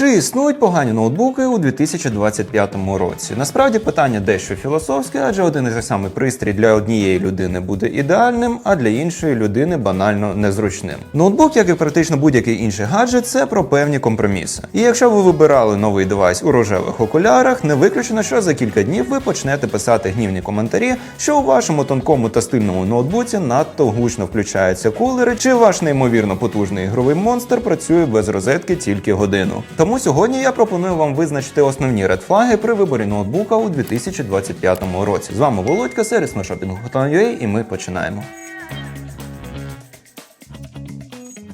Чи існують погані ноутбуки у 2025 році? Насправді питання дещо філософське, адже один і той самий пристрій для однієї людини буде ідеальним, а для іншої людини банально незручним. Ноутбук, як і практично будь-який інший гаджет, це про певні компроміси. І якщо ви вибирали новий девайс у рожевих окулярах, не виключено, що за кілька днів ви почнете писати гнівні коментарі, що у вашому тонкому та стильному ноутбуці надто гучно включаються кулери, чи ваш неймовірно потужний ігровий монстр працює без розетки тільки годину. Тому сьогодні я пропоную вам визначити основні редфлаги при виборі ноутбука у 2025 році. З вами Володька, сервіс та і ми починаємо.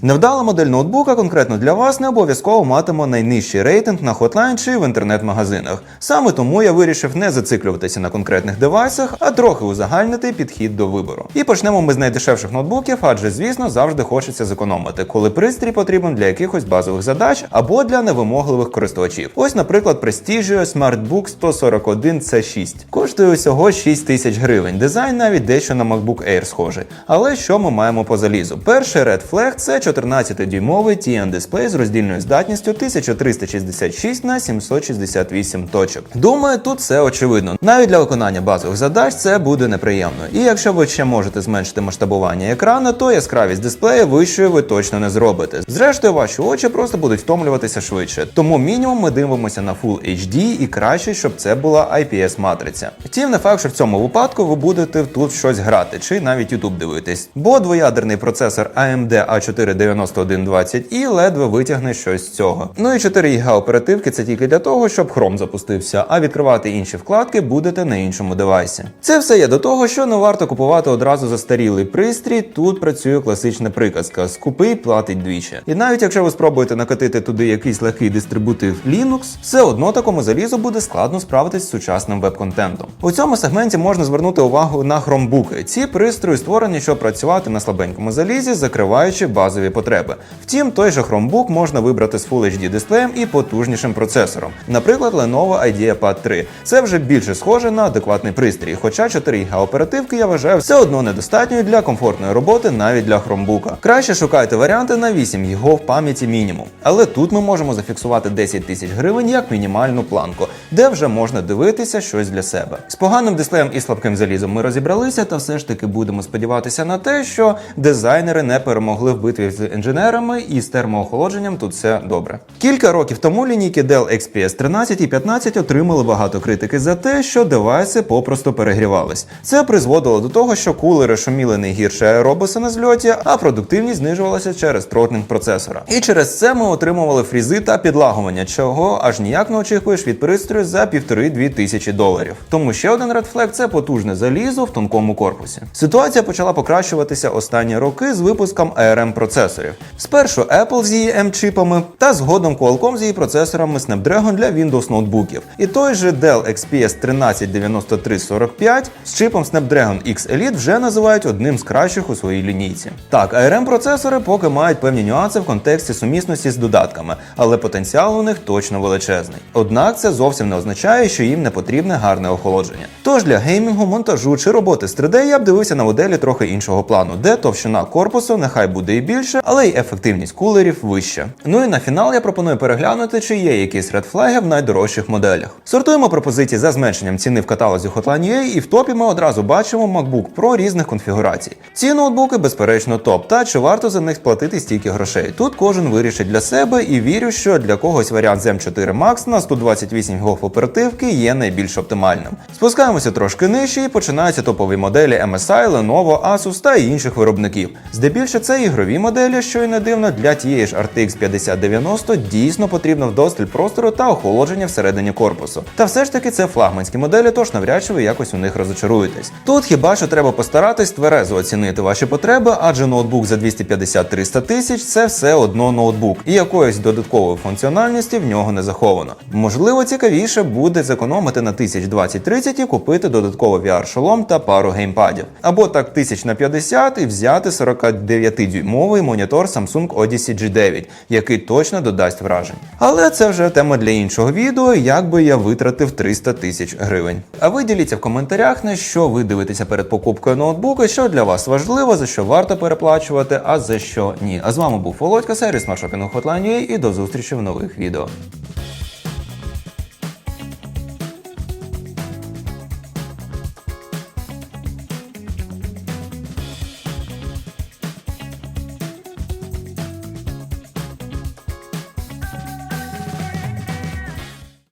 Невдала модель ноутбука конкретно для вас не обов'язково матиме найнижчий рейтинг на Hotline чи в інтернет-магазинах. Саме тому я вирішив не зациклюватися на конкретних девайсах, а трохи узагальнити підхід до вибору. І почнемо ми з найдешевших ноутбуків, адже звісно завжди хочеться зекономити, коли пристрій потрібен для якихось базових задач або для невимогливих користувачів. Ось, наприклад, Prestigio SmartBook 141 c 6 коштує усього 6 тисяч гривень. Дизайн навіть дещо на MacBook Air схожий. Але що ми маємо по залізу? Перший Red Flag – це 14-дюймовий TN дисплей з роздільною здатністю 1366 на 768 точок. Думаю, тут все очевидно. Навіть для виконання базових задач це буде неприємно. І якщо ви ще можете зменшити масштабування екрану, то яскравість дисплея вищою ви точно не зробите. Зрештою, ваші очі просто будуть втомлюватися швидше. Тому мінімум ми дивимося на Full HD і краще, щоб це була IPS матриця. Втім, не факт, що в цьому випадку ви будете тут щось грати чи навіть YouTube дивитись. Бо двоядерний процесор AMD A4 9120 і ледве витягне щось з цього. Ну і 4 ГБ оперативки це тільки для того, щоб Chrome запустився, а відкривати інші вкладки будете на іншому девайсі. Це все є до того, що не варто купувати одразу застарілий пристрій. Тут працює класична приказка: скупий платить двічі. І навіть якщо ви спробуєте накатити туди якийсь легкий дистрибутив Linux, все одно такому залізу буде складно справитись з сучасним веб-контентом. У цьому сегменті можна звернути увагу на хромбуки. Ці пристрої створені, щоб працювати на слабенькому залізі, закриваючи базові потреби. Втім, той же Chromebook можна вибрати з Full HD дисплеєм і потужнішим процесором. Наприклад, Lenovo IdeaPad 3. Це вже більше схоже на адекватний пристрій, хоча 4 ГБ оперативки я вважаю все одно недостатньою для комфортної роботи навіть для Chromebook. Краще шукайте варіанти на 8 ГБ в пам'яті мінімум. Але тут ми можемо зафіксувати 10 тисяч гривень як мінімальну планку, де вже можна дивитися щось для себе. З поганим дисплеєм і слабким залізом ми розібралися, та все ж таки будемо сподіватися на те, що дизайнери не перемогли в битві з інженерами і з термоохолодженням тут все добре. Кілька років тому лінійки Dell XPS 13 і 15 отримали багато критики за те, що девайси попросту перегрівались. Це призводило до того, що кулери шуміли не гірше аеробуса на зльоті, а продуктивність знижувалася через тротлінг процесора. І через це ми отримували фрізи та підлагування, чого аж ніяк не очікуєш від пристрою за півтори-дві тисячі доларів. Тому ще один редфлек це потужне залізо в тонкому корпусі. Ситуація почала покращуватися останні роки з випуском ARM процесорів. Спершу Apple з її M-чипами, та згодом Qualcomm з її процесорами Snapdragon для Windows ноутбуків. І той же Dell XPS 139345 з чипом Snapdragon X Elite вже називають одним з кращих у своїй лінійці. Так, ARM процесори поки мають певні нюанси в контексті сумісності з додатками, але потенціал у них точно величезний. Однак це зовсім не означає, що їм не потрібне гарне охолодження. Тож для геймінгу, монтажу чи роботи з 3D я б дивився на моделі трохи іншого плану, де товщина корпусу нехай буде і більше, але й ефективність кулерів вища. Ну і на фінал я пропоную переглянути, чи є якісь редфлаги в найдорожчих моделях. Сортуємо пропозиції за зменшенням ціни в каталозі Hotline.ua і в топі ми одразу бачимо MacBook Pro різних конфігурацій. Ці ноутбуки безперечно топ, та чи варто за них платити стільки грошей. Тут кожен вирішить для себе і вірю, що для когось варіант з M4 Max на 128 ГБ оперативки є найбільш оптимальним. Спускаємося трошки нижче і починаються топові моделі MSI, Lenovo, Asus та інших виробників. Здебільше це ігрові моделі, що й не дивно, для тієї ж RTX 5090 дійсно потрібно вдосталь простору та охолодження всередині корпусу. Та все ж таки це флагманські моделі, тож навряд чи ви якось у них розочаруєтесь. Тут хіба що треба постаратись тверезо оцінити ваші потреби, адже ноутбук за 250-300 тисяч це все одно ноутбук, і якоїсь додаткової функціональності в нього не заховано. Можливо, цікавіше буде зекономити на 1020-30 і купити додатково VR-шолом та пару геймпадів. Або так 1000 на 50 і взяти 49-дюймовий монітор Samsung Odyssey G9, який точно додасть вражень. Але це вже тема для іншого відео, як би я витратив 300 тисяч гривень. А ви діліться в коментарях, на що ви дивитеся перед покупкою ноутбука, що для вас важливо, за що варто переплачувати, а за що ні. А з вами був Володька, сервіс маршопінгу Hotline.ua і до зустрічі в нових відео.